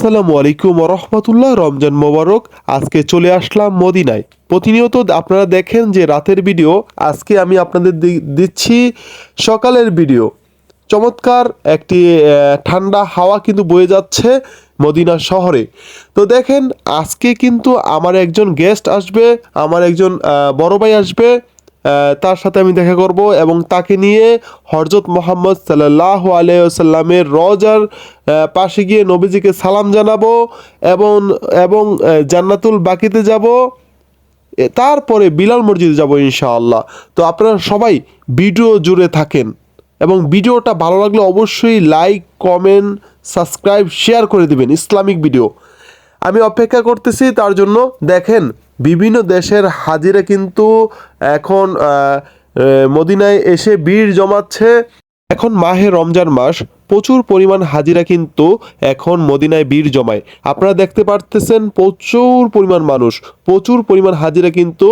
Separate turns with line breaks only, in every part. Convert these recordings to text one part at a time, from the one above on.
আসসালামু আলাইকুম রহমতুল্লাহ। রমজান মোবারক। আজকে চলে আসলাম মদিনায়। প্রতিনিয়ত আপনারা দেখেন যে রাতের ভিডিও, আজকে আমি আপনাদের দিচ্ছি সকালের ভিডিও। চমৎকার একটি ঠান্ডা হাওয়া কিন্তু বয়ে যাচ্ছে মদিনা শহরে। তো দেখেন, আজকে কিন্তু আমার একজন গেস্ট আসবে, আমার একজন বড় ভাই আসবে। তার সাথে আমি দেখা করব এবং তাকে নিয়ে হরজত মোহাম্মদ সাল্লাহ আলাইসাল্লামের রজার পাশে গিয়ে নবীজিকে সালাম জানাব এবং এবং জান্নাতুল বাকিতে যাব। তারপরে বিলাল মসজিদে যাব ইনশাআল্লাহ। তো আপনারা সবাই ভিডিও জুড়ে থাকেন এবং ভিডিওটা ভালো লাগলে অবশ্যই লাইক, কমেন্ট, সাবস্ক্রাইব, শেয়ার করে দিবেন ইসলামিক ভিডিও। আমি অপেক্ষা করতেছি, তার জন্য দেখেন বিভিন্ন দেশের হাজিরা কিন্তু এখন মদিনায় এসে ভিড় জমাচ্ছে। এখন মাহে রমজান মাস, প্রচুর পরিমাণ হাজিরা কিন্তু এখন মদিনায় ভিড় জমায়। আপনারা দেখতে পারতেছেন প্রচুর পরিমাণ মানুষ, প্রচুর পরিমাণ হাজিরা কিন্তু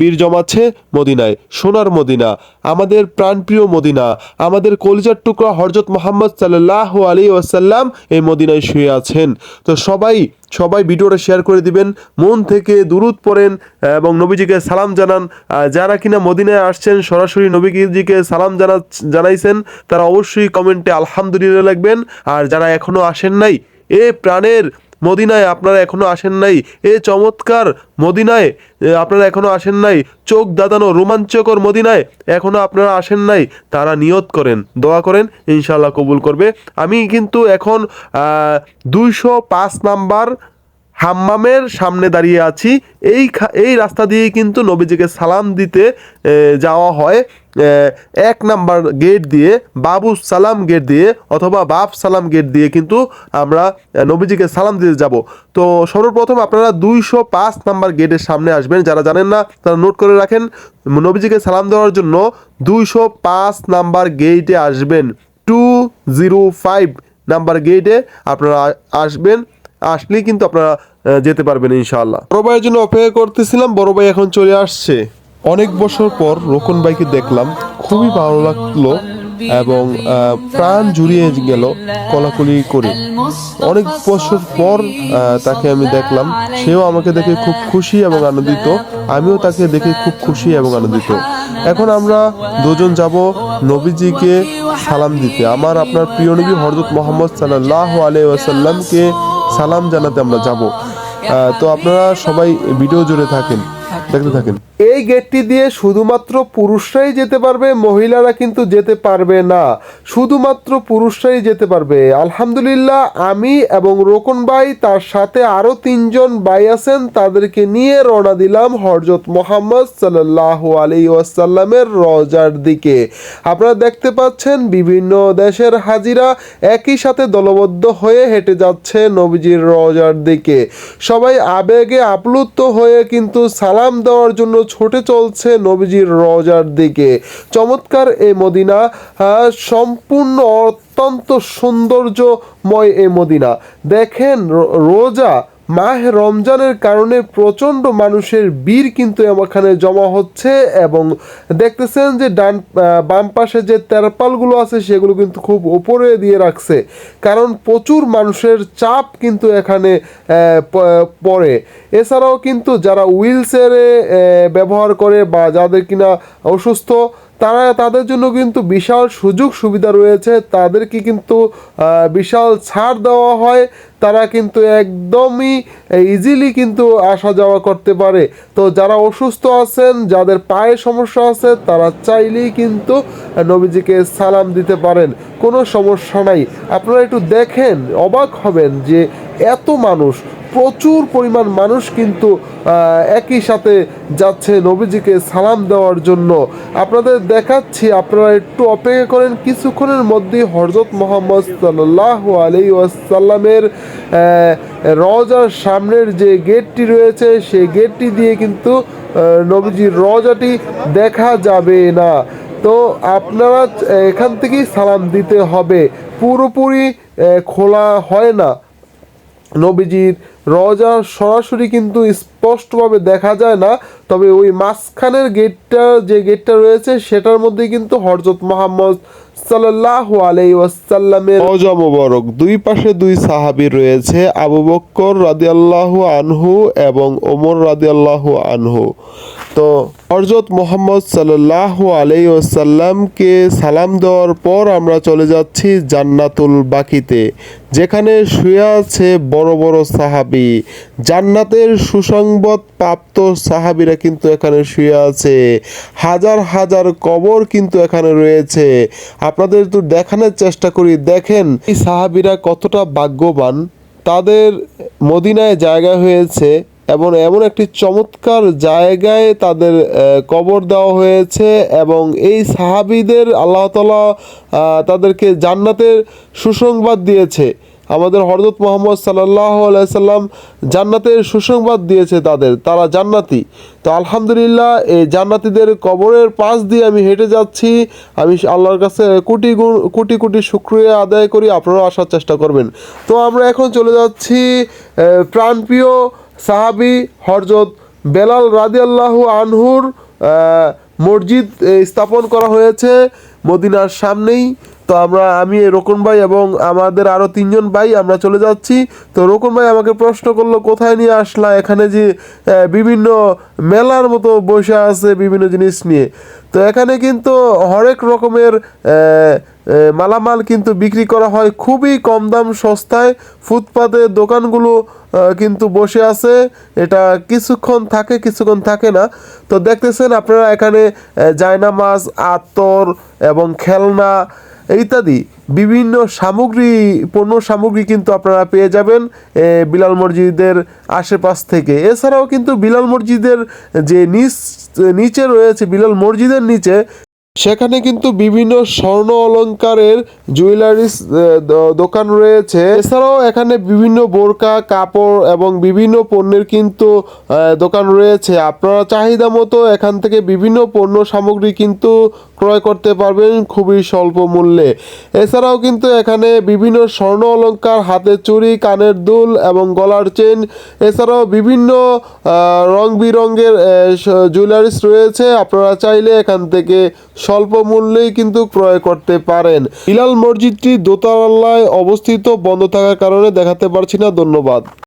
ভিড় জমাচ্ছে মদিনায়। সোনার মদিনা, আমাদের প্রাণপ্রিয় মদিনা, আমাদের কলিজার টুকরা হরজত মোহাম্মদ সাল্লাহ আলী ওয়াসাল্লাম এই মদিনায় শুয়ে আছেন। তো সবাই সবাই ভিডিওটা শেয়ার করে দিবেন, মন থেকে দুরুদ পড়েন, এবং নবীজিকে সালাম জানান। যারা কিনা মদিনায় আসছেন, সরাসরি নবীজিকে সালাম জানা জানাইছেন, তারা অবশ্যই কমেন্টে আলহামদুলিল্লাহ লিখবেন। আর যারা এখনও আসেন নাই, এ প্রাণের মদিনায় আপনারা এখনও আসেন নাই। এ চমৎকার মদিনায় আপনারা এখনও আসেন নাই। চোখ দাদানো রোমাঞ্চকর মদিনায় এখনও আপনারা আসেন নাই। তারা নিয়ত করেন, দোয়া করেন ইনশাল্লাহ কবুল করবে। আমি কিন্তু এখন দুইশো পাঁচ নাম্বার হাম্মামের সামনে দাঁড়িয়ে আছি। এই এই রাস্তা দিয়ে কিন্তু নবীজিকে সালাম দিতে যাওয়া হয় এক নাম্বার গেট দিয়ে, বাবু সালাম গেট দিয়ে অথবা বাপ সালাম গেট দিয়ে কিন্তু আমরা নবীজিকে সালাম দিতে যাব। তো সর্বপ্রথম আপনারা দুইশো পাঁচ নাম্বার গেটের সামনে আসবেন। যারা জানেন না, তারা নোট করে রাখেন, নবীজিকে সালাম দেওয়ার জন্য দুইশো পাঁচ নাম্বার গেটে আসবেন। টু জিরো ফাইভ নাম্বার গেটে আপনারা আসবেন। আসলেই কিন্তু আপনারা যেতে পারবেন ইনশাআল্লাহ। বড় ভাইয়ের জন্য অপেক্ষা করতেছিলাম, বড় ভাই এখন চলে আসছে। অনেক বছর পর রোকন ভাইকে দেখলাম, খুবই ভালো লাগল এবং প্রাণ জুড়িয়ে গেল কলাকলি করে। অনেক বছর পর তাকে আমি দেখলাম। সেও আমাকে দেখে খুব খুশি এবং আনন্দিত। আমিও তাকে দেখে খুব খুশি এবং আনন্দিত। এখন আমরা দুজন যাব নবীজিকে সালাম দিতে। আমার আপনার প্রিয় নবী হরজত মোহাম্মদ সাল্লাহ আলাই ওয়াসাল্লামকে সালাম জানাতে আমরা যাব। তো আপনারা সবাই ভিডিও জুড়ে থাকেন। দেখতে থাকেন। এই গেটটি দিয়ে শুধুমাত্র পুরুষরাই যেতে পারবে মহিলারা কিন্তু যেতে পারবে না। শুধুমাত্র পুরুষরাই যেতে পারবে। আলহামদুলিল্লাহ আমি এবং রোকন ভাই তার সাথে আরও তিনজন ভাই আছেন তাদেরকে নিয়ে রওনা দিলাম হরজত মোহাম্মদ সাল্লাহ আলী ওয়াসাল্লামের রজার দিকে। আপনারা দেখতে পাচ্ছেন বিভিন্ন দেশের হাজিরা একই সাথে দলবদ্ধ হয়ে হেঁটে যাচ্ছে নবীজির রজার দিকে। সবাই আবেগে আপ্লুত হয়ে কিন্তু সালাম দেওয়ার জন্য ছুটে চলছে নবীজির রজার দিকে। চমৎকার এ মদিনা সম্পূর্ণ অত্যন্ত সৌন্দর্যময় এ মদিনা। দেখেন রোজা মাহ রমজানের কারণে প্রচণ্ড মানুষের বীর কিন্তু এখানে জমা হচ্ছে এবং দেখতেছেন যে ডান বাম পাশে যে তেরপালগুলো আছে সেগুলো কিন্তু খুব উপরে দিয়ে রাখছে। কারণ প্রচুর মানুষের চাপ কিন্তু এখানে পড়ে। এছাড়াও কিন্তু যারা হুইল চেয়ারে ব্যবহার করে বা যাদের কিনা অসুস্থ, তারা তাদের জন্য কিন্তু বিশাল সুযোগ সুবিধা রয়েছে। তাদেরকে কিন্তু বিশাল ছাড় দেওয়া হয়। তারা কিন্তু একদমই ইজিলি কিন্তু আসা যাওয়া করতে পারে। তো যারা অসুস্থ আছেন, যাদের পায়ে সমস্যা আছে, তারা চাইলেই কিন্তু নবীজিকে সালাম দিতে পারেন। কোনো সমস্যা নাই। আপনারা একটু দেখেন, অবাক হবেন যে এত মানুষ, প্রচুর পরিমাণ মানুষ কিন্তু একই সাথে যাচ্ছে নবীজিকে সালাম দেওয়ার জন্য। আপনাদের দেখাচ্ছি, আপনারা একটু অপেক্ষা করেন, কিছুক্ষণের মধ্যেই হরজত মোহাম্মদ সাল্লাহ আলী ওয়াসাল্লামের রজার সামনের যে গেটটি রয়েছে, সেই গেটটি দিয়ে কিন্তু নবীজির রজাটি দেখা যাবে না। তো আপনারা এখান থেকেই সালাম দিতে হবে। পুরোপুরি খোলা হয় না। নবীজির রজা সরাসরি কিন্তু স্পষ্টভাবে দেখা যায় না। তবে ওই মাঝখানের গেটটা, যে গেটটা রয়েছে, সেটার মধ্যে কিন্তু হরজত মোহাম্মদ সাল্লাল্লাহু আলাইহি ওয়াসাল্লামের রওজা মোবারক। দুই পাশে দুই সাহাবী রয়েছে, আবু বক্কর রাদিয়াল্লাহু আনহু এবং ওমর রাদিয়াল্লাহু আনহু। তো হযরত মোহাম্মদ সাল্লাল্লাহু আলাইহি ওয়াসাল্লামকে সালাম দেওয়ার পর আমরা চলে যাচ্ছি জান্নাতুল বাকিতে, যেখানে শুয়ে আছে বড় বড় সাহাবী। জান্নাতের সুসংবাদ প্রাপ্ত সাহাবিরা কিন্তু এখানে শুয়ে আছে। হাজার হাজার কবর কিন্তু এখানে রয়েছে। আপনাদের তো দেখানোর চেষ্টা করি, দেখেন এই সাহাবীরা কতটা ভাগ্যবান। তাদের মদিনায় জায়গা হয়েছে এবং এমন একটি চমৎকার জায়গায় তাদের কবর দেওয়া হয়েছে এবং এই সাহাবিদের আল্লাহ তালা তাদেরকে জান্নাতের সুসংবাদ দিয়েছে। আমাদের হরদত মোহাম্মদ সাল্লাহ সাল্লাম জান্নাতের সুসংবাদ দিয়েছে তাদের, তারা জান্নাতি। তো আলহামদুলিল্লাহ, এই জান্নাতিদের কবরের পাশ দিয়ে আমি হেঁটে যাচ্ছি। আমি আল্লাহর কাছে কোটি গুণ, কোটি কোটি শুক্রিয়া আদায় করি, আপনারাও আসার চেষ্টা করবেন। তো আমরা এখন চলে যাচ্ছি প্রাণপ্রিয় সাহাবি হরজত বেলাল রাদিয়াল্লাহু আনহুর মসজিদ স্থাপন করা হয়েছে মদিনার সামনেই। তো আমরা আমি রোকন ভাই এবং আমাদের আরও তিনজন ভাই আমরা চলে যাচ্ছি। তো রোকন ভাই আমাকে প্রশ্ন করল কোথায় নিয়ে আসলা? এখানে যে বিভিন্ন মেলার মতো বসে আছে বিভিন্ন জিনিস নিয়ে। তো এখানে কিন্তু হরেক রকমের মালামাল কিন্তু বিক্রি করা হয়। খুবই কম দাম সস্তায় ফুটপাতে দোকানগুলো কিন্তু বসে আছে। এটা কিছুক্ষণ থাকে কিছুক্ষণ থাকে না। তো দেখতেছেন আপনারা এখানে আহ, জায়নামাজ আতর এবং খেলনা ইত্যাদি। বিভিন্ন সামগ্রী, পণ্য সামগ্রী কিন্তু আপনারা পেয়ে যাবেন বিলাল মসজিদের আশেপাশ থেকে। এছাড়াও কিন্তু বিলাল মসজিদের যে নিচ, নিচে রয়েছে, বিলাল মসজিদের নিচে, সেখানে কিন্তু বিভিন্ন স্বর্ণ অলংকারের জুয়েলারিস দোকান রয়েছে। এছাড়াও এখানে বিভিন্ন বোরকা, কাপড় এবং বিভিন্ন পণ্যের কিন্তু দোকান রয়েছে। আপনারা চাহিদা মতো এখান থেকে বিভিন্ন পণ্য সামগ্রী কিন্তু ক্রয় করতে পারবেন খুবই স্বল্প মূল্যে। এছাড়াও কিন্তু এখানে বিভিন্ন স্বর্ণ অলঙ্কার হাতের চুড়ি, কানের দুল এবং গলার চেন, এছাড়াও বিভিন্ন রং বিরঙের জুয়েলারিস রয়েছে। আপনারা চাইলে এখান থেকে স্বল্প মূল্যেই কিন্তু ক্রয় করতে পারেন। বিলাল মসজিদটি দোতলায় অবস্থিত, বন্ধ থাকার কারণে দেখাতে পারছি না। ধন্যবাদ।